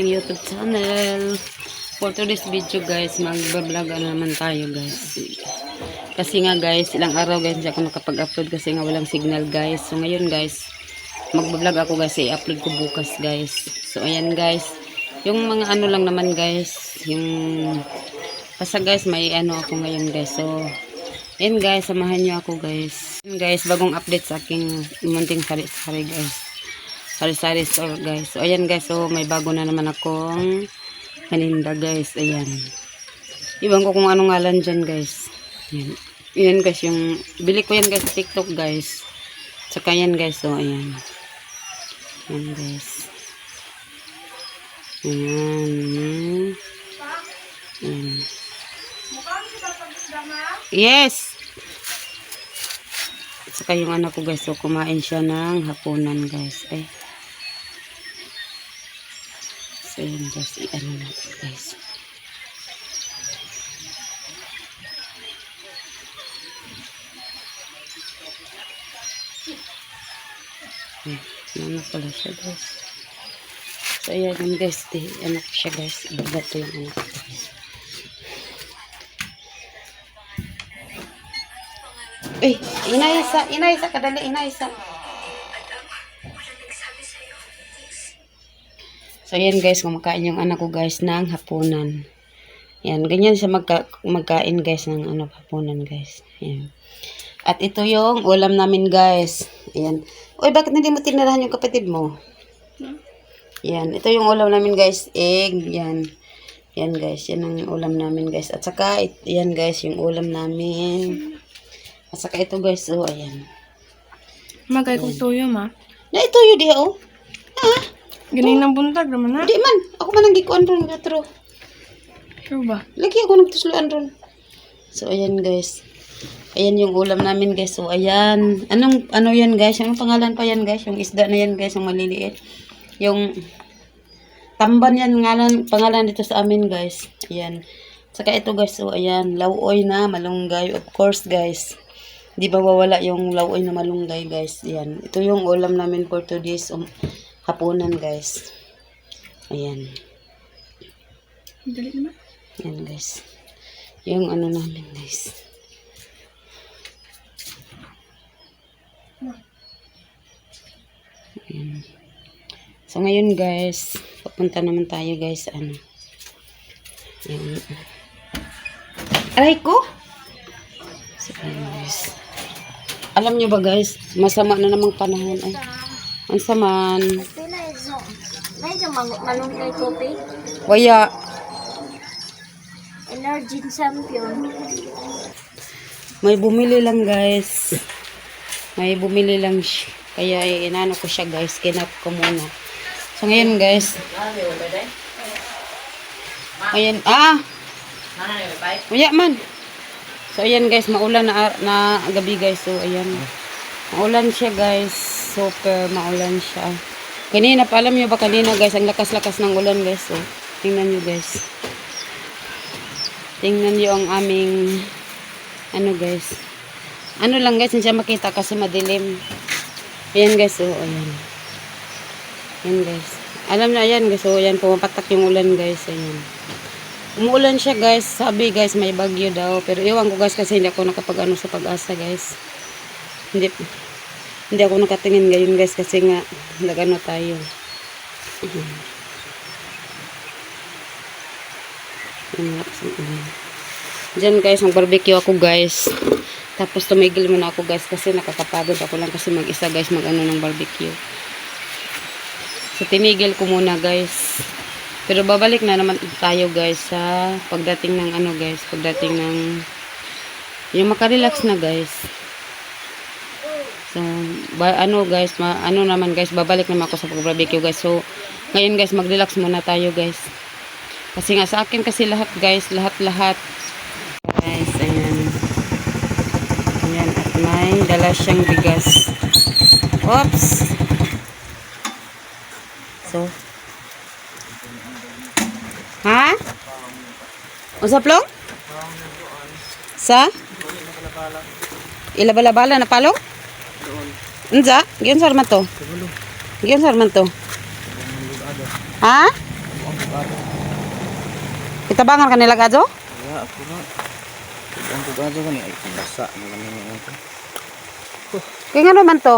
ating YouTube channel. For today's video guys, mag-vlog naman tayo guys. Kasi nga guys, ilang araw guys, hindi ako nakapag-upload kasi nga walang signal guys. So ngayon guys, mag-vlog ako guys, i-upload ko bukas guys. So ayan guys, yung mga ano lang naman guys, yung basta guys, may ano ako ngayon guys. So, ayan guys, samahan nyo ako guys. Ayan guys, bagong update sa aking munting sari-sari guys sari-sari store guys. So ayan guys, so may bago na naman akong paninda guys. Ayan. Iwan ko kung anong ngalan dyan guys. Ayan. Ayan guys, yung bili ko yan guys sa TikTok guys. Saka yan guys, so ayan. Ayan guys. Ayan. Ayan. Yes! Saka yung anak ko guys, so kumain siya ng hapunan guys. Ay. So yun guys, i-ano natin guys. Ano pala siya guys. So ayan yun guys, di, anak ko siya guys. Ito yung anak ko guys. Uy, inaisa, inaisa, kadali, inaisa. So, yan guys, kumakain yung anak ko guys ng hapunan. Yan, ganyan siya magka, magkain guys ng ano, hapunan guys. Yan. At ito yung ulam namin guys. Yan. Uy, bakit hindi mo tinirahan yung kapatid mo? Yan, ito yung ulam namin guys. Egg, yan. Yan guys, yan ang ulam namin guys. At saka, it, yan guys, yung ulam namin. At saka ito guys, oh, ayan. Magay kong tuyo ma. Na ito yun diha, oh. Ah, Ganing ng buntag naman na. di man. Ako man ang gikuan ron, gatro. Sure ba? Lagi ako nagtusluan ron. So, ayan guys. Ayan yung ulam namin guys. So, ayan. Anong, ano yan guys? Anong pangalan pa yan guys? Yung isda na yan guys, yung maliliit. Yung tamban yan ngalan, pangalan dito sa amin guys. Ayan. Saka ito guys, so ayan, lauoy na malunggay. Of course guys. Di ba wawala yung lauoy na malunggay guys. Ayan. Ito yung ulam namin for today's um, hapunan guys. Ayan. Dali naman. Yan guys. Yung ano namin guys. Ayan. So ngayon guys, papunta naman tayo guys ano. Yung Aray ko! So ayan guys. Alam nyo ba guys, masama na namang panahon ay. Ang saman. Medyo mal- malunggay kopi. Waya. Energy champion. May bumili lang guys. May bumili lang siya. Kaya eh, inano ko siya guys. Kinap ko muna. So ngayon guys. Ayan. Ah! Maya man. So ayan guys. Maulan na, na gabi guys. So ayan. Maulan siya guys. Super maulan siya. Kanina pa alam nyo ba kanina guys. Ang lakas-lakas ng ulan guys. So tingnan nyo guys. Tingnan nyo ang aming ano guys. Ano lang guys, hindi siya makita kasi madilim. Ayan guys, oh, ayan. Ayan guys. Alam na ayan guys, oh, ayan, pumapatak yung ulan guys, ayan. Umuulan siya guys, sabi guys, may bagyo daw. Pero iwan ko guys kasi hindi ako nakapag-ano sa pag-asa guys. Hindi, hindi ako nakatingin ngayon guys kasi nga, nagano tayo. Diyan guys, mag-barbecue ako guys. Tapos tumigil muna ako guys kasi nakakapagod ako lang kasi mag-isa guys mag-ano ng barbecue. So tinigil ko muna guys. Pero babalik na naman tayo guys sa pagdating ng ano guys, pagdating ng yung makarelax na guys. So, ba, ano guys, ma, ano naman guys, babalik naman ako sa pag-barbecue guys. So, ngayon guys, mag-relax muna tayo guys. Kasi nga sa akin kasi lahat guys, lahat-lahat. Guys, ayan. Ayan, at may dala siyang bigas. Oops! So, ha? Usap long? Sa? Ilabalabala na palong? Unsa? Giyon sar man to? Giyon sar man to? Ha? Itabangan kanila gadyo? Ya, ako na. Ang tugado ka ni ay basa na lang yung ito. Kaya nga naman to?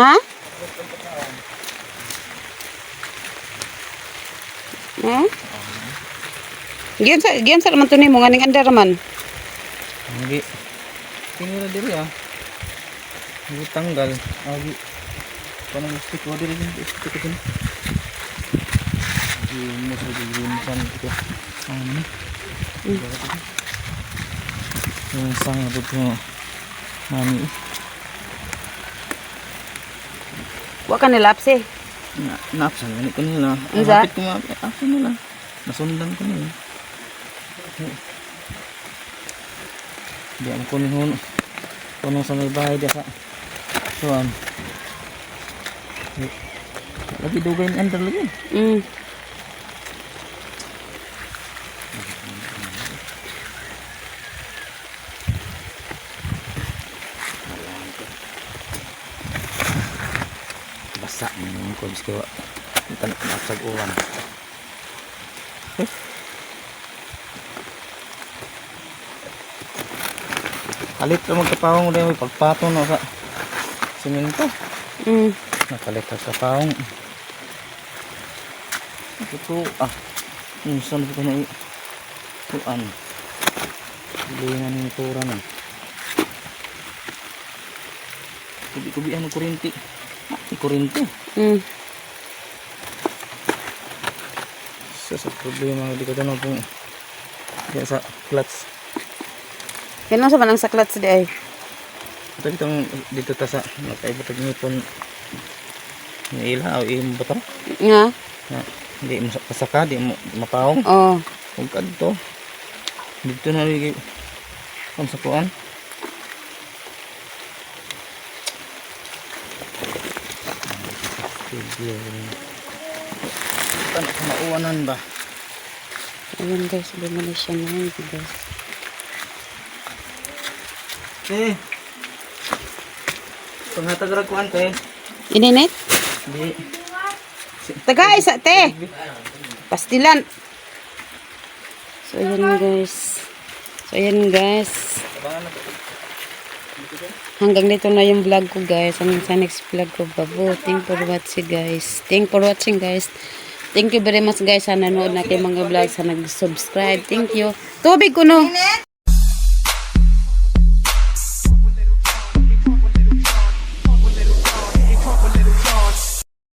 Ha? Eh? Giyan sa, giyan sa naman to ni mo, nga ning andar man. Hindi. Tinira diri ah. Hindi tanggal. Agi. Kanang stick ko diri din stick ko din. Di mo sa dilimsan ito. Ano? Yung sang abot mo. Mami. Wa ka nilapsi. Na, napsan ganit ko nila. Ang Unsa? hapit ko ma. Ako nila. Nasundan ko nila. Di ang kunihon. Kuno sa may bahay dia sa. Tuan. Lagi dugay ni under lagi. Mm. Basa ni yung kubis ko. Tan nasag uwan. Kalit ra magkapawong mo dahil pagpato no sa siminto. Mm. Nakalit ra sa pawong. Ito ah. Yung saan ko na tuan. Hilingan ng tura na. Kubi-kubi ano kurinti. Ah, kurinti. Mm. Sa sa problema di ko tanong kung sa clutch. Kailan sa manang saklat sa di ay? Ito itong dito ta sa nakaiba tag ngipon ni ila o imo ba to? Nga? Na di mo sa- pasaka di mo mapawong. Oh. Kung kadto dito na rin kung sa kuan. Studio. Tan sa mauwanan ba? Ayun guys, bumalik siya na yun guys. Eh. Panghatag ra kuan kay. Ininit? Di. Taga isa te. Pastilan. So ayan guys. So ayan guys. Hanggang dito na yung vlog ko guys. Hanggang sa next vlog ko babo. Thank for watching guys. Thank for watching guys. Thank you very much guys sa nanood na kay mga vlog sa nag-subscribe. Thank you. Tubig ko no.